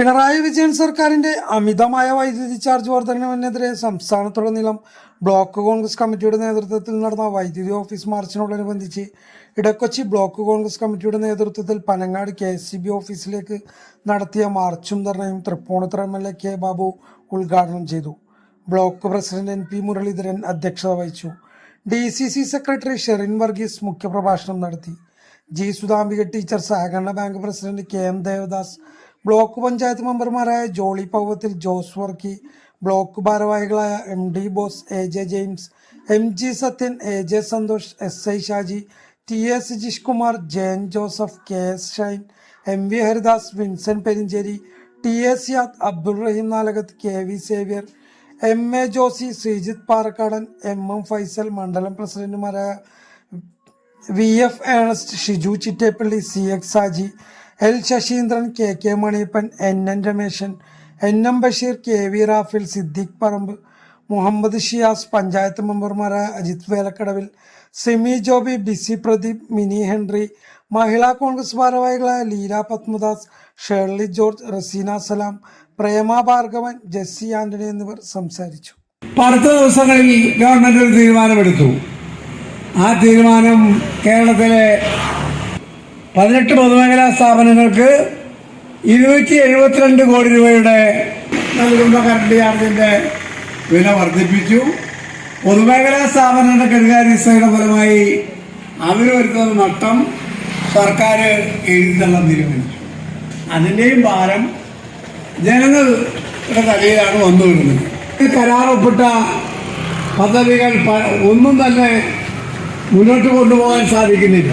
പിണറായി വിജയൻ സർക്കാരിന്റെ അമിതമായ വൈദ്യുതി ചാർജ് വർധനവിനെതിരെ സംസ്ഥാനത്തുടനീളം ബ്ലോക്ക് കോൺഗ്രസ് കമ്മിറ്റിയുടെ നേതൃത്വത്തിൽ നടന്ന വൈദ്യുതി ഓഫീസ് മാർച്ചിനോടനുബന്ധിച്ച് ഇടക്കൊച്ചി ബ്ലോക്ക് കോൺഗ്രസ് കമ്മിറ്റിയുടെ നേതൃത്വത്തിൽ Panangad K S C B ഓഫീസിലേക്ക് നടത്തിയ മാർച്ചും ധർണയും Thrippunithura M L A K Babu ഉദ്ഘാടനം ചെയ്തു. Block president N P Muraleedharan അധ്യക്ഷത വഹിച്ചു. D C C secretary Sherin Varghese മുഖ്യപ്രഭാഷണം നടത്തി. ജി സുധാംബിക ടീച്ചർ സഹകരണ bank president K M Devadas block panchayat മെമ്പർമാരായ ജോളി പൗവത്തിൽ ജോസ് വർക്കി ബ്ലോക്ക് ഭാരവാഹികളായ M D Bose A J James M G Sathyan A J Santhosh S I Shaji T A Sujish Kumar Jayan Joseph K S Shine M V Haridas Vincent Perincheri T A Siyad Abdul Rahim Nalakath K V Xavier M A Josy Sreejith Parakkadan M M Faisal മണ്ഡലം പ്രസിഡന്റുമാരായ V F Ernest Shiju Chittepally C X Saji L Sasheendran K K Maniyappan N N Rameshan N M Basheer K V Rafil Siddique Parambu Muhammad Shiyas panchayat മെമ്പർമാരായ Ajith Velakkadavil Simi Joby BC Pradeep Mini Henry Mahila Congress ഭാരവാഹികളായ Leela Padmadas Shirley George Raseena Salam Prema Bhargavan Jessy Antony എന്നിവർ സംസാരിച്ചു. അടുത്ത ദിവസങ്ങളിൽ government ഒരു തീരുമാനമെടുത്തു. ആ തീരുമാനം കേരളത്തിലെ പതിനെട്ട് പൊതുമേഖലാ സ്ഥാപനങ്ങൾക്ക് ഇരുന്നൂറ്റി എഴുപത്തിരണ്ട് കോടി രൂപയുടെ നൽകുന്ന കറണ്ട് ചാർജിന്റെ വില വർദ്ധിപ്പിച്ചു. പൊതുമേഖലാ സ്ഥാപനങ്ങളുടെ കെടുകാര്യസ്ഥയുടെ ഫലമായി അവർ വരുത്തുന്ന നഷ്ടം സർക്കാർ എഴുതിത്തള്ളാൻ തീരുമാനിച്ചു. അതിന്റെയും ഭാരം ജനങ്ങളുടെ തലയിലാണ് വന്നു വരുന്നത് കരാർ പദ്ധതികൾ ഒന്നും തന്നെ മുന്നോട്ട് കൊണ്ടുപോകാൻ സാധിക്കുന്നില്ല.